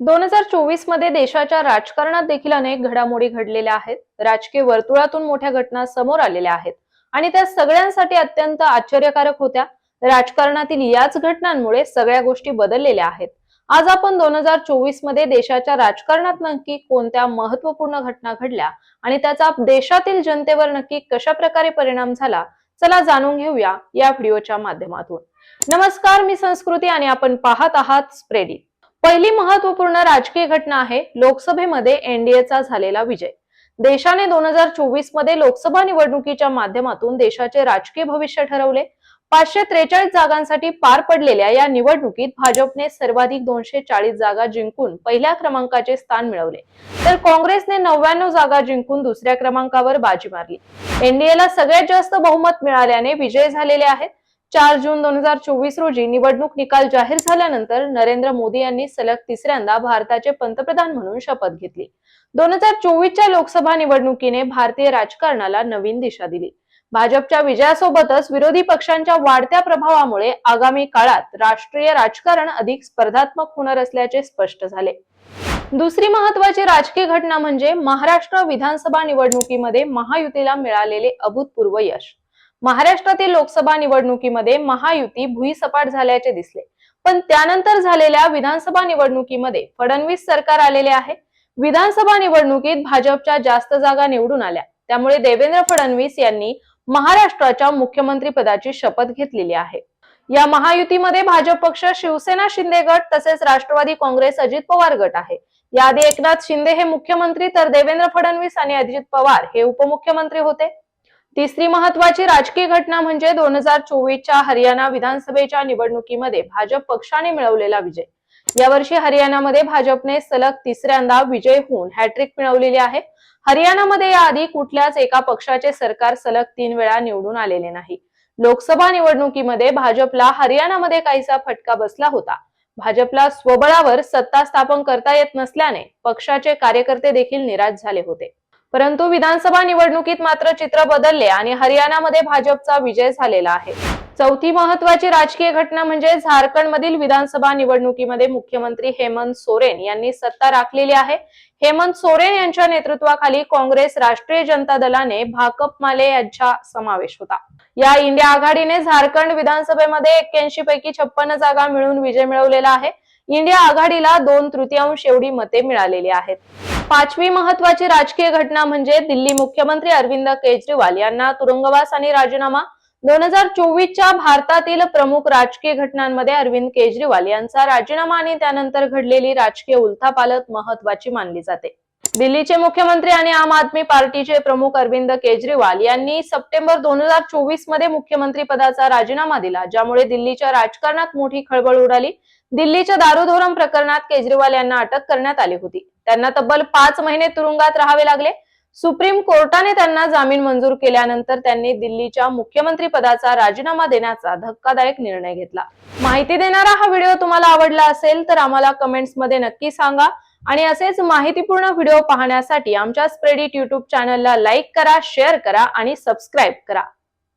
दोन हजार चोवीसमध्ये देशाच्या राजकारणात देखील अनेक घडामोडी घडलेल्या आहेत. राजकीय वर्तुळातून मोठ्या घटना समोर आलेल्या आहेत. आणि त्या सगळ्यांसाठी अत्यंत आश्चर्यकारक होत्या. राजकारणातील याच घटनांमुळे सगळ्या गोष्टी बदललेल्या आहेत. आज आपण दोन हजार चोवीसमध्ये देशाच्या राजकारणात नक्की कोणत्या महत्त्वपूर्ण घटना घडल्या आणि त्याचा देशातील जनतेवर नक्की कशा प्रकारे परिणाम झाला चला जाणून घेऊया या व्हिडिओच्या माध्यमातून. नमस्कार मी संस्कृती आणि आपण पाहत आहात स्प्रेडिट पहिली महत्त्वपूर्ण राजकीय घटना आहे लोकसभेमध्ये एनडीएचा झालेला विजय. देशाने दोन हजार चोवीसमध्ये लोकसभा निवडणुकीच्या माध्यमातून देशाचे राजकीय भविष्य ठरवले. पाचशे त्रेचाळीस जागांसाठी पार पडलेल्या या निवडणुकीत भाजपने सर्वाधिक दोनशे चाळीस जागा जिंकून पहिल्या क्रमांकाचे स्थान मिळवले. तर काँग्रेसने नव्याण्णव जागा जिंकून दुसऱ्या क्रमांकावर बाजी मारली. एनडीएला सगळ्यात जास्त बहुमत मिळाल्याने विजय झालेले आहेत. चार जून दोन हजार चोवीस रोजी निवडणूक निकाल जाहीर झाल्यानंतर नरेंद्र मोदी यांनी सलग तिसऱ्यांदा भारताचे पंतप्रधान म्हणून शपथ घेतली. दोन हजार चोवीसच्या लोकसभा निवडणुकीने भारतीय राजकारणाला नवीन दिशा दिली. भाजपच्या विजयासोबतच विरोधी पक्षांच्या वाढत्या प्रभावामुळे आगामी काळात राष्ट्रीय राजकारण अधिक स्पर्धात्मक होणार असल्याचे स्पष्ट झाले. दुसरी महत्वाची राजकीय घटना म्हणजे महाराष्ट्र विधानसभा निवडणुकीमध्ये महायुतीला मिळालेले अभूतपूर्व यश. महाराष्ट्रातील लोकसभा निवडणुकीमध्ये महायुती भुईसपाट झाल्याचे दिसले. पण त्यानंतर झालेल्या विधानसभा निवडणुकीमध्ये फडणवीस सरकार आलेले आहे. विधानसभा निवडणुकीत भाजपच्या जास्त जागा निवडून आल्या. त्यामुळे देवेंद्र फडणवीस यांनी महाराष्ट्राच्या मुख्यमंत्री पदाची शपथ घेतलेली आहे. या महायुतीमध्ये भाजप पक्ष शिवसेना शिंदे गट तसेच राष्ट्रवादी काँग्रेस अजित पवार गट आहे. याआधी एकनाथ शिंदे हे मुख्यमंत्री तर देवेंद्र फडणवीस आणि अजित पवार हे उपमुख्यमंत्री होते. तिसरी महत्वाची राजकीय घटना म्हणजे दोन हजार चोवीसच्या हरियाणा विधानसभेच्या निवडणुकीमध्ये भाजप पक्षाने मिळवलेला विजय. यावर्षी हरियाणामध्ये भाजपने सलग तिसऱ्यांदा विजय होऊन हॅट्रिक मिळवलेली आहे. हरियाणामध्ये याआधी कुठल्याच एका पक्षाचे सरकार सलग तीन वेळा निवडून आलेले नाही. लोकसभा निवडणुकीमध्ये भाजपला हरियाणामध्ये काहीसा फटका बसला होता. भाजपला स्वबळावर सत्ता स्थापन करता येत नसल्याने पक्षाचे कार्यकर्ते देखील निराश झाले होते. परंतु विधानसभा निवडणुकीत मात्र चित्र बदलले आणि हरियाणामध्ये भाजपचा विजय झालेला आहे. चौथी महत्वाची राजकीय घटना म्हणजे झारखंडमधील विधानसभा निवडणुकीमध्ये मुख्यमंत्री हेमंत सोरेन यांनी सत्ता राखलेली आहे. हेमंत सोरेन यांच्या नेतृत्वाखाली काँग्रेस राष्ट्रीय जनता दलाने भाकप माले यांचा समावेश होता. या इंडिया आघाडीने झारखंड विधानसभेमध्ये एक्क्याऐंशी पैकी छप्पन्न जागा मिळून विजय मिळवलेला आहे. इंडिया आघाडीला दोन तृतीयांश एवढी मते मिळालेली आहेत. पाचवी महत्वाची राजकीय घटना म्हणजे दिल्ली मुख्यमंत्री अरविंद केजरीवाल यांना तुरुंगवास आणि राजीनामा. दोन हजार चोवीसच्या भारतातील प्रमुख राजकीय घटनांमध्ये अरविंद केजरीवाल यांचा राजीनामा आणि त्यानंतर घडलेली राजकीय उलथापालत महत्वाची मानली जाते. दिल्लीचे मुख्यमंत्री आणि आम आदमी पार्टीचे प्रमुख अरविंद केजरीवाल यांनी सप्टेंबर दोन हजार चोवीसमध्ये मुख्यमंत्री पदाचा राजीनामा दिला ज्यामुळे दिल्लीच्या राजकारणात मोठी खळबळ उडाली. दिल्लीच्या दारू प्रकरणात केजरीवाल यांना अटक करण्यात आली होती. त्यांना तब्बल पाच महिने तुरुंगात राहावे लागले. सुप्रीम कोर्टाने त्यांना जामीन मंजूर केल्यानंतर त्यांनी दिल्लीच्या मुख्यमंत्री पदाचा राजीनामा देण्याचा धक्कादायक निर्णय घेतला. माहिती देणारा हा व्हिडिओ तुम्हाला आवडला असेल तर आम्हाला कमेंट्समध्ये नक्की सांगा. आणि असेच माहितीपूर्ण व्हिडिओ पाहण्यासाठी आमच्या स्प्रेडिट युट्यूब चॅनलला लाईक करा शेअर करा आणि सबस्क्राईब करा.